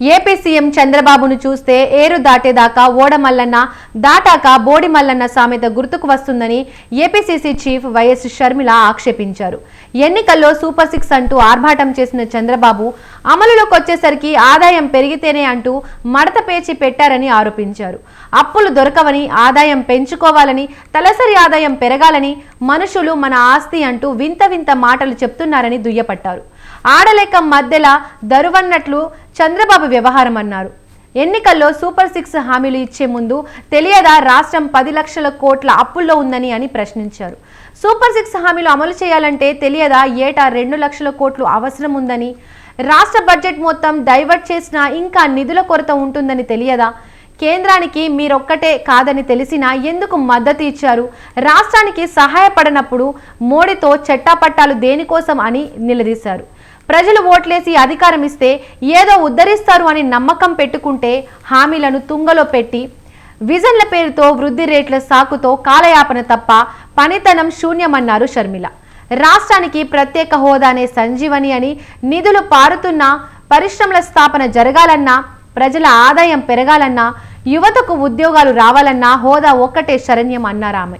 AP CM చంద్రబాబును చూస్తే ఏరు దాటేదాకా ఓడమల్లన్న దాటాక బోడి మల్లన్న సామెత గుర్తుకు వస్తుందని ఏపీసీసీ చీఫ్ వైఎస్ షర్మిల ఆక్షేపించారు. ఎన్నికల్లో సూపర్ సిక్స్ అంటూ ఆర్భాటం చేసిన చంద్రబాబు అమలులోకి వచ్చేసరికి ఆదాయం పెరిగితేనే అంటూ మడత పేచి పెట్టారని ఆరోపించారు. అప్పులు దొరకవని ఆదాయం పెంచుకోవాలని తలసరి ఆదాయం పెరగాలని మనుషులు మన ఆస్తి అంటూ వింత వింత మాటలు చెప్తున్నారని దుయ్యపట్టారు. ఆడలేక మధ్యలా దరువన్నట్లు చంద్రబాబు వ్యవహారం అన్నారు. ఎన్నికల్లో సూపర్ సిక్స్ హామీలు ఇచ్చే ముందు తెలియదా రాష్ట్రం పది లక్షల కోట్ల అప్పుల్లో ఉందని అని ప్రశ్నించారు. సూపర్ సిక్స్ హామీలు అమలు చేయాలంటే తెలియదా ఏటా రెండు లక్షల కోట్లు అవసరం ఉందని? రాష్ట్ర బడ్జెట్ మొత్తం డైవర్ట్ చేసినా ఇంకా నిధుల కొరత ఉంటుందని తెలియదా? కేంద్రానికి మీరొక్కటే కాదని తెలిసినా ఎందుకు మద్దతు ఇచ్చారు? రాష్ట్రానికి సహాయపడనప్పుడు మోడీతో చట్టాపట్టాలు దేనికోసం అని నిలదీశారు. ప్రజలు ఓట్లేసి అధికారం ఇస్తే ఏదో ఉద్ధరిస్తారు అని నమ్మకం పెట్టుకుంటే హామీలను తుంగలో పెట్టి విజన్ల పేరుతో వృద్ధి రేట్ల సాకుతో కాలయాపన తప్ప పనితనం శూన్యమన్నారు షర్మిల. రాష్ట్రానికి ప్రత్యేక హోదానే సంజీవని అని నిధులు పారుతున్నా పరిశ్రమల స్థాపన జరగాలన్నా ప్రజల ఆదాయం పెరగాలన్నా యువతకు ఉద్యోగాలు రావాలన్నా హోదా ఒక్కటే శరణ్యం అన్నారు ఆమె.